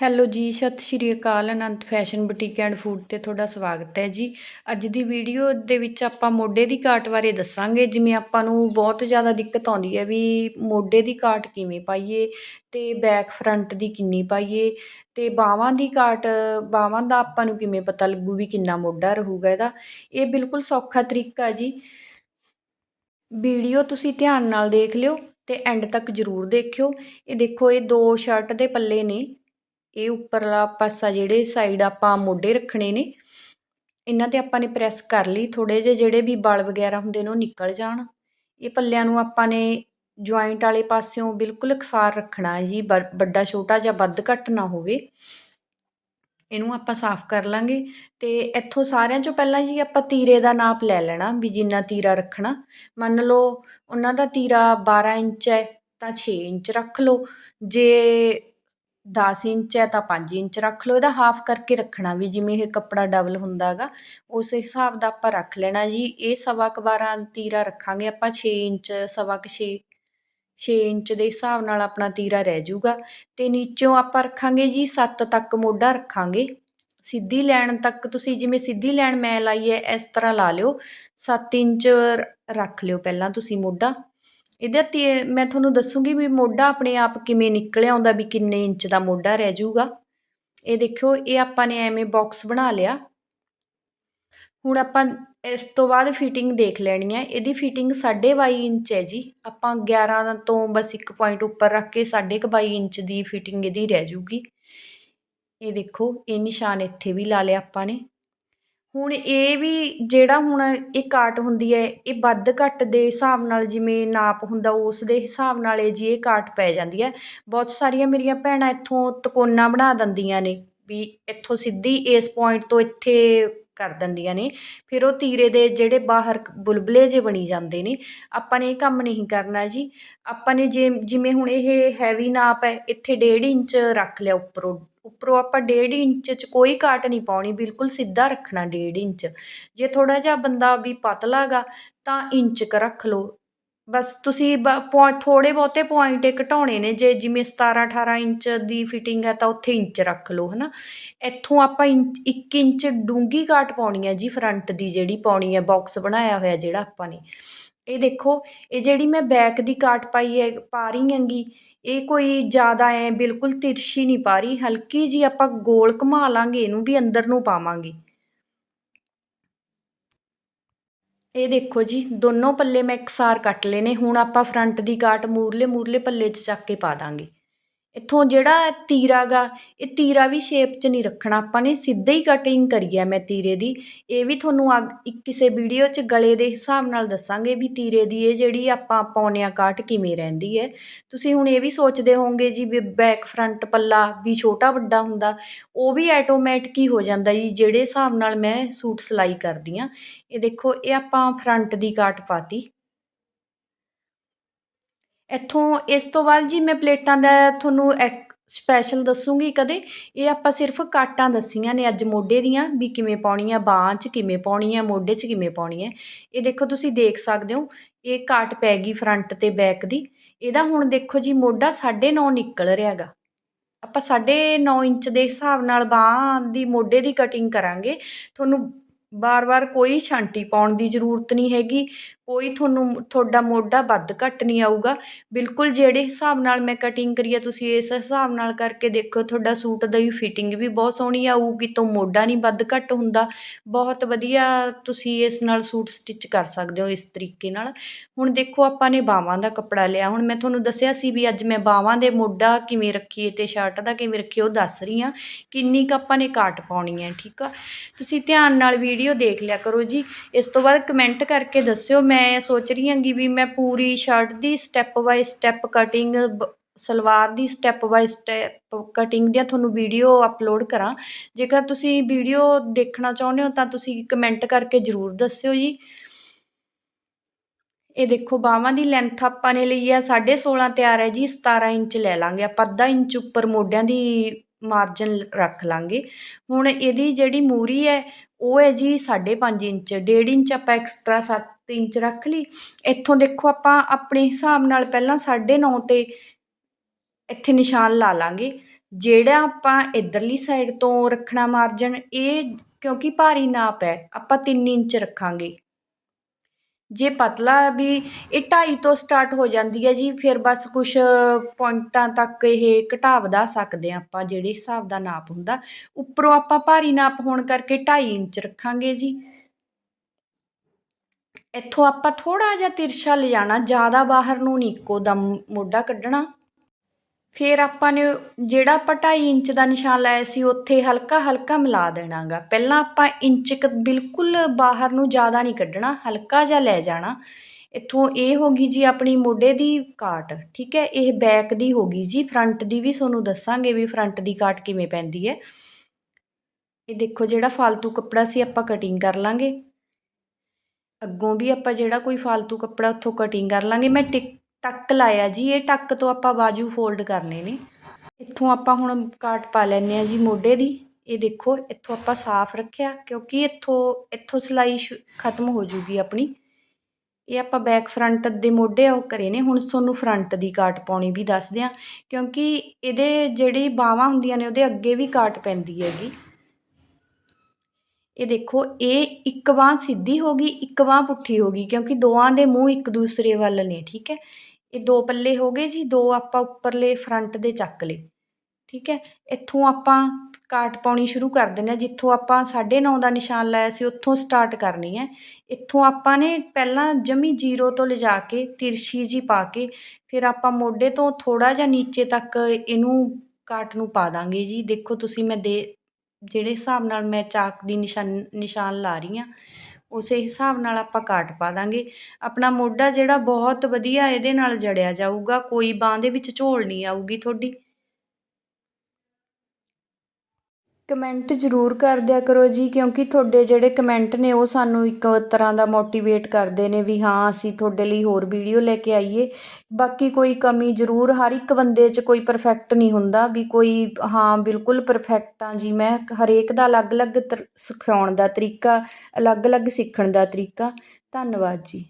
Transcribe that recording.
Hello ਜੀ, ਸਤਿ ਸ਼੍ਰੀ ਅਕਾਲ, Anant fashion boutique and food ਤੇ ਤੁਹਾਡਾ ਸਵਾਗਤ ਹੈ ਜੀ। ਅੱਜ ਦੀ ਵੀਡੀਓ ਦੇ ਵਿੱਚ ਆਪਾਂ ਮੋਢੇ ਦੀ ਕਾਟ ਬਾਰੇ ਦੱਸਾਂਗੇ, ਜਿਵੇਂ ਆਪਾਂ ਨੂੰ ਬਹੁਤ ਜ਼ਿਆਦਾ ਦਿੱਕਤ ਆਉਂਦੀ ਹੈ ਵੀ ਮੋਢੇ ਦੀ ਕਾਟ ਕਿਵੇਂ ਪਾਈਏ ਤੇ ਬੈਕ ਫਰੰਟ ਦੀ ਕਿੰਨੀ ਪਾਈਏ ਤੇ ਬਾਹਾਂ ਦੀ ਕਾਟ ਬਾਹਾਂ ਦਾ ਆਪਾਂ ਨੂੰ ਕਿਵੇਂ ਪਤਾ ਲੱਗੂ ਵੀ ਕਿੰਨਾ ਮੋਢਾ ਰਹੂਗਾ ਇਹਦਾ। ਇਹ ਬਿਲਕੁਲ ਸੌਖਾ ਤਰੀਕਾ ਜੀ। ਵੀਡੀਓ ਤੁਸੀਂ ਧਿਆਨ ਨਾਲ ਦੇਖ ਲਿਓ ਤੇ ਐਂਡ ਤੱਕ ਜ਼ਰੂਰ ਦੇਖਿਓ। ਇਹ ਦੇਖੋ, ਇਹ ਦੋ ਸ਼ਰਟ ਦੇ ਪੱਲੇ ਨੇ। ਇਹ ਉੱਪਰਲਾ ਪਾਸਾ ਜਿਹੜੇ ਸਾਈਡ ਆਪਾਂ ਮੋਢੇ ਰੱਖਣੇ ਨੇ, ਇਹਨਾਂ ਤੇ ਆਪਾਂ ਨੇ ਪ੍ਰੈਸ ਕਰ ਲਈ ਥੋੜੇ ਜਿਹੇ ਜਿਹੜੇ ਵੀ ਬਲ ਵਗੈਰਾ ਹੁੰਦੇ ਨੇ ਉਹ ਨਿਕਲ ਜਾਣ। ਇਹ ਪੱਲਿਆਂ ਨੂੰ ਆਪਾਂ ਨੇ ਜੁਆਇੰਟ ਵਾਲੇ ਪਾਸਿਓਂ ਬਿਲਕੁਲ ਇਕਸਾਰ ਰੱਖਣਾ ਹੈ ਜੀ ਵੱਡਾ, ਛੋਟਾ ਜਾਂ ਵੱਧ ਘੱਟ ਨਾ ਹੋਵੇ। ਇਹਨੂੰ ਆਪਾਂ ਸਾਫ਼ ਕਰ ਲਾਂਗੇ ਤੇ ਇੱਥੋਂ ਸਾਰਿਆਂ ਚੋਂ ਪਹਿਲਾਂ ਜੀ ਆਪਾਂ ਤੀਰੇ ਦਾ ਨਾਪ ਲੈ ਲੈਣਾ ਵੀ ਜਿੰਨਾ ਤੀਰਾ ਰੱਖਣਾ। ਮੰਨ ਲਓ, ਉਹਨਾਂ ਦਾ ਤੀਰਾ 12 ਇੰਚ ਹੈ ਤਾਂ 6 ਇੰਚ ਰੱਖ ਲਓ। ਜੇ 10 ਇੰਚ ਹੈ ਤਾਂ 5 ਇੰਚ ਰੱਖ ਲਓ, ਇਹਦਾ ਹਾਫ ਕਰਕੇ ਰੱਖਣਾ ਵੀ, ਜਿਵੇਂ ਇਹ ਕੱਪੜਾ ਡਬਲ ਹੁੰਦਾ ਹੈਗਾ, ਉਸ ਹਿਸਾਬ ਦਾ ਆਪਾਂ ਰੱਖ ਲੈਣਾ ਜੀ। ਇਹ ਸਵਾ ਕੁ ਬਾਰਾਂ ਤੀਰਾ ਰੱਖਾਂਗੇ ਆਪਾਂ 6 ਇੰਚ, ਸਵਾ ਕੁ 6 6 ਇੰਚ ਦੇ ਹਿਸਾਬ ਨਾਲ ਆਪਣਾ ਤੀਰਾ ਰਹਿ ਜਾਊਗਾ। ਤੇ ਨੀਚੋਂ ਆਪਾਂ ਰੱਖਾਂਗੇ ਜੀ 7 ਤੱਕ ਮੋਢਾ ਰੱਖਾਂਗੇ। ਸਿੱਧੀ ਲੈਣ ਤੱਕ ਤੁਸੀਂ ਜਿਵੇਂ ਸਿੱਧੀ ਲੈਣ ਮੈਂ ਲਾਈ ਹੈ, ਇਸ ਤਰ੍ਹਾਂ ਲਾ ਲਿਓ। 7 ਇੰਚ ਰੱਖ ਲਿਓ ਪਹਿਲਾਂ ਤੁਸੀਂ ਮੋਢਾ। ਇਹਦਾ ਤੇ ਮੈਂ ਤੁਹਾਨੂੰ ਦੱਸੂਗੀ ਵੀ ਮੋਢਾ ਆਪਣੇ ਆਪ ਕਿਵੇਂ ਨਿਕਲ ਆਉਂਦਾ ਵੀ ਕਿੰਨੇ ਇੰਚ ਦਾ ਮੋਢਾ ਰਹਿ ਜਾਊਗਾ। ਇਹ ਦੇਖਿਓ, ਇਹ ਆਪਾਂ ਨੇ ਐਵੇਂ ਬਾਕਸ ਬਣਾ ਲਿਆ। ਹੁਣ ਆਪਾਂ ਇਸ ਤੋਂ ਬਾਅਦ ਫਿਟਿੰਗ ਦੇਖ ਲੈਣੀ ਹੈ। ਇਹਦੀ ਫਿਟਿੰਗ 22 ਇੰਚ ਹੈ ਜੀ। ਆਪਾਂ 11 ਤੋਂ ਬਸ ਇੱਕ ਪੁਆਇੰਟ ਉੱਪਰ ਰੱਖ ਕੇ 22 ਇੰਚ ਦੀ ਫਿਟਿੰਗ ਇਹਦੀ ਰਹਿ ਜੂਗੀ ਇਹ ਦੇਖੋ, ਇਹ ਨਿਸ਼ਾਨ ਇੱਥੇ ਵੀ ਲਾ ਲਿਆ ਆਪਾਂ ਨੇ। ਹੁਣ ਇਹ ਵੀ ਜਿਹੜਾ ਹੁਣ ਇਹ ਕਾਟ ਹੁੰਦੀ ਹੈ, ਇਹ ਵੱਧ ਘੱਟ ਦੇ ਹਿਸਾਬ ਨਾਲ ਜਿਵੇਂ ਨਾਪ ਹੁੰਦਾ, ਉਸ ਦੇ ਹਿਸਾਬ ਨਾਲ ਇਹ ਜੀ ਇਹ ਕਾਟ ਪੈ ਜਾਂਦੀ ਹੈ। ਬਹੁਤ ਸਾਰੀਆਂ ਮੇਰੀਆਂ ਭੈਣਾਂ ਇੱਥੋਂ ਤਕੋਨਾ ਬਣਾ ਦਿੰਦੀਆਂ ਨੇ, ਵੀ ਇੱਥੋਂ ਸਿੱਧੀ ਇਸ ਪੁਆਇੰਟ ਤੋਂ ਇੱਥੇ ਕਰ ਦਿੰਦੀਆਂ ਨੇ। ਫਿਰ ਉਹ ਤੀਰੇ ਦੇ ਜਿਹੜੇ ਬਾਹਰ ਬੁਲਬਲੇ ਜੇ ਬਣੀ ਜਾਂਦੇ ਨੇ, ਆਪਾਂ ਨੇ ਇਹ ਕੰਮ ਨਹੀਂ ਕਰਨਾ ਜੀ। ਆਪਾਂ ਨੇ ਜੇ ਜਿਵੇਂ ਹੁਣ ਇਹ ਹੈਵੀ ਨਾਪ ਹੈ, ਇੱਥੇ 1.5 ਇੰਚ ਰੱਖ ਲਿਆ ਉੱਪਰੋਂ ਉੱਪਰੋਂ ਆਪਾਂ 1.5 ਇੰਚ 'ਚ ਕੋਈ ਕਾਟ ਨਹੀਂ ਪਾਉਣੀ, ਬਿਲਕੁਲ ਸਿੱਧਾ ਰੱਖਣਾ 1.5 ਇੰਚ। ਜੇ ਥੋੜਾ ਜਿਹਾ ਬੰਦਾ ਵੀ ਪਤਲਾ ਗਾ ਤਾਂ ਇੰਚ ਕ ਰੱਖ ਲਓ। ਬਸ ਤੁਸੀਂ ਥੋੜੇ ਬਹੁਤੇ ਪੁਆਇੰਟ ਘਟਾਉਣੇ ਨੇ, ਜੇ ਜਿਵੇਂ 17 18 ਇੰਚ ਦੀ ਫਿਟਿੰਗ ਹੈ ਤਾਂ ਉੱਥੇ ਇੰਚ ਰੱਖ ਲਓ, ਹਨਾ। ਇੱਥੋਂ ਆਪਾਂ 1 ਇੰਚ ਡੂੰਗੀ ਕਾਟ ਪਾਉਣੀ ਹੈ ਜੀ ਫਰੰਟ ਦੀ ਜਿਹੜੀ ਪਾਉਣੀ ਹੈ ਬਾਕਸ ਬਣਾਇਆ ਹੋਇਆ ਜਿਹੜਾ ਆਪਾਂ ਨੇ। ਇਹ ਦੇਖੋ, ਇਹ ਜਿਹੜੀ ਮੈਂ ਬੈਕ ਦੀ ਕਾਟ ਪਾਈ ਹੈ, ਪਾ ਰਹੀ ਹੈਗੀ ਇਹ ਕੋਈ ਜ਼ਿਆਦਾ ਐ ਬਿਲਕੁਲ ਤਿਰਛੀ ਨਹੀਂ ਪਾ ਰਹੀ, ਹਲਕੀ ਜੀ ਆਪਾਂ ਗੋਲ ਘੁਮਾ ਲਾਂਗੇ, ਇਹਨੂੰ ਵੀ ਅੰਦਰ ਨੂੰ ਪਾਵਾਂਗੇ। ਇਹ ਦੇਖੋ ਜੀ, ਦੋਨੋਂ ਪੱਲੇ ਮੈਂ ਇਕਸਾਰ ਕੱਟ ਲਏ ਨੇ, ਹੁਣ ਆਪਾਂ ਫਰੰਟ ਦੀ ਕਾਟ ਮੂਰਲੇ ਮੂਰਲੇ ਪੱਲੇ 'ਚ ਚੱਕ ਕੇ ਪਾ ਦਾਂਗੇ। ਇੱਥੋਂ ਜਿਹੜਾ ਤੀਰਾ ਗਾ, ਇਹ ਤੀਰਾ ਵੀ ਸ਼ੇਪ 'ਚ ਨਹੀਂ ਰੱਖਣਾ। ਆਪਾਂ ਨੇ ਸਿੱਧੇ ਹੀ ਕਟਿੰਗ ਕਰੀ ਹੈ ਮੈਂ ਤੀਰੇ ਦੀ। ਇਹ ਵੀ ਤੁਹਾਨੂੰ ਇੱਕ ਕਿਸੇ ਵੀਡੀਓ 'ਚ ਗਲੇ ਦੇ ਹਿਸਾਬ ਨਾਲ ਦੱਸਾਂਗੇ ਵੀ ਤੀਰੇ ਦੀ ਇਹ ਜਿਹੜੀ ਆਪਾਂ ਪਾਉਂਦੇ ਹਾਂ ਕਾਟ ਕਿਵੇਂ ਰਹਿੰਦੀ ਹੈ। ਤੁਸੀਂ ਹੁਣ ਇਹ ਵੀ ਸੋਚਦੇ ਹੋਵੋਗੇ ਜੀ ਵੀ ਬੈਕ ਫਰੰਟ ਪੱਲਾ ਵੀ ਛੋਟਾ ਵੱਡਾ ਹੁੰਦਾ, ਉਹ ਵੀ ਆਟੋਮੈਟਿਕ ਹੀ ਹੋ ਜਾਂਦਾ ਜੀ, ਜਿਹੜੇ ਹਿਸਾਬ ਨਾਲ ਮੈਂ ਸੂਟ ਸਿਲਾਈ ਕਰਦੀ ਆ ਇਹ ਦੇਖੋ, ਇਹ ਆਪਾਂ ਫਰੰਟ ਦੀ ਕਾਟ ਪਾਤੀ। ਇੱਥੋਂ ਇਸ ਤੋਂ ਬਾਅਦ ਜੀ ਮੈਂ ਪਲੇਟਾਂ ਦਾ ਤੁਹਾਨੂੰ ਇੱਕ ਸਪੈਸ਼ਲ ਦੱਸੂਗੀ ਕਦੇ। ਇਹ ਆਪਾਂ ਸਿਰਫ ਕਾਟਾਂ ਦੱਸੀਆਂ ਨੇ ਅੱਜ ਮੋਢੇ ਦੀਆਂ ਵੀ ਕਿਵੇਂ ਪਾਉਣੀ ਆ ਬਾਹਾਂ 'ਚ ਕਿਵੇਂ ਪਾਉਣੀ ਆ ਮੋਢੇ 'ਚ ਕਿਵੇਂ ਪਾਉਣੀ ਹੈ ਇਹ ਦੇਖੋ ਤੁਸੀਂ ਦੇਖ ਸਕਦੇ ਹੋ, ਇਹ ਕਾਟ ਪੈ ਗਈ ਫਰੰਟ ਤੇ ਬੈਕ ਦੀ। ਇਹਦਾ ਹੁਣ ਦੇਖੋ ਜੀ ਮੋਢਾ 9.5 ਨਿਕਲ ਰਿਹਾਗਾ ਆਪਾਂ 9.5 ਇੰਚ ਦੇ ਹਿਸਾਬ ਨਾਲ ਬਾਹਾਂ ਦੀ ਮੋਢੇ ਦੀ ਕਟਿੰਗ ਕਰਾਂਗੇ। ਤੁਹਾਨੂੰ ਬਾਰ-ਬਾਰ ਕੋਈ ਛਾਂਟੀ ਪਾਉਣ ਦੀ ਜ਼ਰੂਰਤ ਨਹੀਂ ਹੈਗੀ। ਕੋਈ ਤੁਹਾਨੂੰ ਤੁਹਾਡਾ ਮੋਢਾ ਵੱਧ ਘੱਟ ਨਹੀਂ ਆਊਗਾ। ਬਿਲਕੁਲ ਜਿਹੜੇ ਹਿਸਾਬ ਨਾਲ ਮੈਂ ਕਟਿੰਗ ਕਰੀ ਆ, ਤੁਸੀਂ ਇਸ ਹਿਸਾਬ ਨਾਲ ਕਰਕੇ ਦੇਖੋ, ਤੁਹਾਡਾ ਸੂਟ ਦੀ ਫਿਟਿੰਗ ਵੀ ਬਹੁਤ ਸੋਹਣੀ ਆਊਗੀ, ਤੋਂ ਮੋਢਾ ਨਹੀਂ ਵੱਧ ਘੱਟ ਹੁੰਦਾ। ਬਹੁਤ ਵਧੀਆ ਤੁਸੀਂ ਇਸ ਨਾਲ ਸੂਟ ਸਟਿਚ ਕਰ ਸਕਦੇ ਹੋ ਇਸ ਤਰੀਕੇ ਨਾਲ। ਹੁਣ ਦੇਖੋ, ਆਪਾਂ ਨੇ ਬਾਵਾਂ ਦਾ ਕੱਪੜਾ ਲਿਆ। ਹੁਣ ਮੈਂ ਤੁਹਾਨੂੰ ਦੱਸਿਆ ਸੀ ਵੀ ਅੱਜ ਮੈਂ ਬਾਵਾਂ ਦੇ ਮੋਢਾ ਕਿਵੇਂ ਰੱਖੀਏ ਤੇ ਸ਼ਰਟ ਦਾ ਕਿਵੇਂ ਰੱਖੀਏ, ਉਹ ਦੱਸ ਰਹੀ ਆ ਕਿੰਨੀ ਕ ਆਪਾਂ ਨੇ ਕਾਟ ਪਾਉਣੀ ਹੈ, ਠੀਕ ਆ? ਤੁਸੀਂ ਧਿਆਨ ਨਾਲ ਵੀਡੀਓ ਦੇਖ ਲਿਆ ਕਰੋ ਜੀ। ਇਸ ਤੋਂ ਬਾਅਦ ਕਮੈਂਟ ਕਰਕੇ ਦੱਸਿਓ, ਮੈਂ ਮੈਂ ਸੋਚ ਰਹੀ ਹਾਂਗੀ ਵੀ ਮੈਂ ਪੂਰੀ shirt the step by step cutting salwar the step by step cutting ਦੀਆਂ ਤੁਹਾਨੂੰ ਵੀਡੀਓ ਅਪਲੋਡ ਕਰਾਂ। ਜੇਕਰ ਤੁਸੀਂ ਵੀਡੀਓ ਦੇਖਣਾ ਚਾਹੁੰਦੇ ਹੋ ਤਾਂ ਤੁਸੀਂ ਕਮੈਂਟ ਕਰਕੇ ਜ਼ਰੂਰ ਦੱਸਿਓ ਜੀ। ਇਹ ਦੇਖੋ, ਬਾਹਾਂ ਦੀ ਲੈਂਥ ਆਪਾਂ ਨੇ ਲਈ ਆ 16.5 ਤਿਆਰ ਹੈ ਜੀ 17 ਇੰਚ ਲੈ ਲਾਂਗੇ। ਆਪਾਂ ਅੱਧਾ ਇੰਚ ਉੱਪਰ ਮੋਢਿਆਂ ਦੀ ਮਾਰਜਨ ਰੱਖ ਲਾਂਗੇ। ਹੁਣ ਇਹਦੀ ਜਿਹੜੀ ਮੂਰੀ ਹੈ, ਉਹ ਹੈ ਜੀ 5.5 ਇੰਚ 1.5 ਇੰਚ ਆਪਾਂ ਐਕਸਟਰਾ 7 ਇੰਚ ਰੱਖ ਲਈ। ਇੱਥੋਂ ਦੇਖੋ ਆਪਾਂ ਆਪਣੇ ਹਿਸਾਬ ਨਾਲ ਪਹਿਲਾਂ 9.5 ਤੇ ਇੱਥੇ ਨਿਸ਼ਾਨ ਲਾ ਲਾਂਗੇ। ਜਿਹੜਾ ਆਪਾਂ ਇੱਧਰਲੀ ਸਾਈਡ ਤੋਂ ਰੱਖਣਾ ਮਾਰਜਨ ਇਹ ਕਿਉਂਕਿ ਭਾਰੀ ਨਾਪ ਹੈ, ਆਪਾਂ 3 ਇੰਚ ਰੱਖਾਂਗੇ। ਜੇ ਪਤਲਾ ਵੀ ਇਹ ਢਾਈ ਤੋਂ ਸਟਾਰਟ ਹੋ ਜਾਂਦੀ ਹੈ ਜੀ, ਫਿਰ ਬਸ ਕੁਛ ਪੁਆਇੰਟਾਂ ਤੱਕ ਇਹ ਘਟਾ ਵਧਾ ਸਕਦੇ ਹਾਂ ਆਪਾਂ ਜਿਹੜੇ ਹਿਸਾਬ ਦਾ ਨਾਪ ਹੁੰਦਾ। ਉੱਪਰੋਂ ਆਪਾਂ ਭਾਰੀ ਨਾਪ ਹੋਣ ਕਰਕੇ ਢਾਈ ਇੰਚ ਰੱਖਾਂਗੇ ਜੀ। ਇੱਥੋਂ ਆਪਾਂ ਥੋੜਾ ਜਿਹਾ ਤਿਰਛਾ ਲਿਜਾਣਾ, ਜ਼ਿਆਦਾ ਬਾਹਰ ਨੂੰ ਨਹੀਂ ਇੱਕੋ ਦਮ ਮੋਢਾ ਕੱਢਣਾ। ਫਿਰ ਆਪਾਂ ਨੇ ਜਿਹੜਾ ਆਪਾਂ 2.5 ਇੰਚ ਦਾ ਨਿਸ਼ਾਨ ਲਾਇਆ ਸੀ, ਉੱਥੇ ਹਲਕਾ ਹਲਕਾ ਮਿਲਾ ਦੇਣਾਗਾ। ਪਹਿਲਾਂ ਆਪਾਂ ਇੰਚ ਕ ਬਿਲਕੁਲ ਬਾਹਰ ਨੂੰ ਜ਼ਿਆਦਾ ਨਹੀਂ ਕੱਢਣਾ, ਹਲਕਾ ਜਿਹਾ ਲੈ ਜਾਣਾ। ਇੱਥੋਂ ਇਹ ਹੋ ਗਈ ਜੀ ਆਪਣੀ ਮੋਢੇ ਦੀ ਕਾਟ, ਠੀਕ ਹੈ? ਇਹ ਬੈਕ ਦੀ ਹੋ ਗਈ ਜੀ ਫਰੰਟ ਦੀ ਵੀ ਤੁਹਾਨੂੰ ਦੱਸਾਂਗੇ ਵੀ ਫਰੰਟ ਦੀ ਕਾਟ ਕਿਵੇਂ ਪੈਂਦੀ ਹੈ। ਇਹ ਦੇਖੋ ਜਿਹੜਾ ਫालतू ਕੱਪੜਾ ਸੀ ਆਪਾਂ ਕਟਿੰਗ ਕਰ ਲਾਂਗੇ। ਅੱਗੋਂ ਵੀ ਆਪਾਂ ਜਿਹੜਾ ਕੋਈ ਫालतू ਕੱਪੜਾ ਉੱਥੋਂ ਕਟਿੰਗ ਕਰ ਲਾਂਗੇ। ਮੈਂ ਟਿਕ ਟੱਕ ਲਾਇਆ ਜੀ, ਇਹ ਟੱਕ ਤੋਂ ਆਪਾਂ ਬਾਜੂ ਫੋਲਡ ਕਰਨੇ ਨੇ। ਇੱਥੋਂ ਆਪਾਂ ਹੁਣ ਕਾਟ ਪਾ ਲੈਨੇ ਆ ਜੀ ਮੋਢੇ ਦੀ। ਇਹ ਦੇਖੋ, ਇੱਥੋਂ ਆਪਾਂ ਸਾਫ਼ ਰੱਖਿਆ, ਕਿਉਂਕਿ ਇੱਥੋਂ ਇੱਥੋਂ ਸਿਲਾਈ ਖਤਮ ਹੋ ਜੂਗੀ ਆਪਣੀ। ਇਹ ਆਪਾਂ ਬੈਕ ਫਰੰਟ ਦੇ ਮੋਢੇ ਉਹ ਕਰੇ ਨੇ। ਹੁਣ ਤੁਹਾਨੂੰ ਫਰੰਟ ਦੀ ਕਾਟ ਪਾਉਣੀ ਵੀ ਦੱਸਦੇ ਆ ਕਿਉਂਕਿ ਇਹਦੇ ਜਿਹੜੀ ਬਾਹਾਂ ਹੁੰਦੀਆਂ ਨੇ, ਉਹਦੇ ਅੱਗੇ ਵੀ ਕਾਟ ਪੈਂਦੀ ਹੈਗੀ। ਇਹ ਦੇਖੋ, ਇਹ ਇੱਕ ਬਾਂਹ ਸਿੱਧੀ ਹੋ ਗਈ, ਇੱਕ ਬਾਂਹ ਪੁੱਠੀ ਹੋ ਗਈ, ਕਿਉਂਕਿ ਦੋਵਾਂ ਦੇ ਮੂੰਹ ਇੱਕ ਦੂਸਰੇ ਵੱਲ ਨੇ, ਠੀਕ ਹੈ? ਇਹ ਦੋ ਪੱਲੇ ਹੋ ਗਏ ਜੀ, ਦੋ ਆਪਾਂ ਉੱਪਰਲੇ ਫਰੰਟ ਦੇ ਚੱਕ ਲਏ। ਠੀਕ ਹੈ? ਇੱਥੋਂ ਆਪਾਂ ਕਾਟ ਪਾਉਣੀ ਸ਼ੁਰੂ ਕਰ ਦਿੰਦੇ ਹਾਂ, ਜਿੱਥੋਂ ਆਪਾਂ 9.5 ਦਾ ਨਿਸ਼ਾਨ ਲਾਇਆ ਸੀ, ਉੱਥੋਂ ਸਟਾਰਟ ਕਰਨੀ ਹੈ। ਇੱਥੋਂ ਆਪਾਂ ਨੇ ਪਹਿਲਾਂ ਜਮੀ ਜ਼ੀਰੋ ਤੋਂ ਲਿਜਾ ਕੇ ਤਿਰਸ਼ੀ ਜੀ ਪਾ ਕੇ, ਫਿਰ ਆਪਾਂ ਮੋਢੇ ਤੋਂ ਥੋੜਾ ਜਿਹਾ ਨੀਚੇ ਤੱਕ ਇਹਨੂੰ ਕਾਟ ਨੂੰ ਪਾ ਦਾਂਗੇ ਜੀ। ਦੇਖੋ ਤੁਸੀਂ ਮੈਂ ਦੇ, ਜਿਹੜੇ ਹਿਸਾਬ ਨਾਲ ਮੈਂ ਚਾਕ ਦੀ ਨਿਸ਼ਾਨ ਨਿਸ਼ਾਨ ਲਾ ਰਹੀ ਹਾਂ ਉਸੇ ਹਿਸਾਬ ਨਾਲ ਆਪਾਂ ਕਾਟ ਪਾ ਦਾਂਗੇ। ਆਪਣਾ ਮੋਢਾ ਜਿਹੜਾ ਬਹੁਤ ਵਧੀਆ ਇਹਦੇ ਨਾਲ ਜੜਿਆ ਜਾਊਗਾ, ਕੋਈ ਬਾਂਹ ਦੇ ਵਿੱਚ ਝੋਲ ਨਹੀਂ ਆਊਗੀ ਤੁਹਾਡੀ। ਕਮੈਂਟ ਜ਼ਰੂਰ ਕਰ ਦਿਆ ਕਰੋ ਜੀ, ਕਿਉਂਕਿ ਤੁਹਾਡੇ ਜਿਹੜੇ ਕਮੈਂਟ ਨੇ, ਉਹ ਸਾਨੂੰ ਇੱਕ ਤਰ੍ਹਾਂ ਦਾ ਮੋਟੀਵੇਟ ਕਰਦੇ ਨੇ ਵੀ ਹਾਂ, ਅਸੀਂ ਤੁਹਾਡੇ ਲਈ ਹੋਰ ਵੀਡੀਓ ਲੈ ਕੇ ਆਈਏ। ਬਾਕੀ ਕੋਈ ਕਮੀ ਜ਼ਰੂਰ, ਹਰ ਇੱਕ ਬੰਦੇ 'ਚ ਕੋਈ ਪਰਫੈਕਟ ਨਹੀਂ ਹੁੰਦਾ ਵੀ ਕੋਈ, ਹਾਂ, ਬਿਲਕੁਲ ਪਰਫੈਕਟ ਆ ਜੀ। ਮੈਂ ਹਰੇਕ ਦਾ ਅਲੱਗ-ਅਲੱਗ ਸਿਖਾਉਣ ਦਾ ਤਰੀਕਾ, ਅਲੱਗ-ਅਲੱਗ ਸਿੱਖਣ ਦਾ ਤਰੀਕਾ। ਧੰਨਵਾਦ ਜੀ।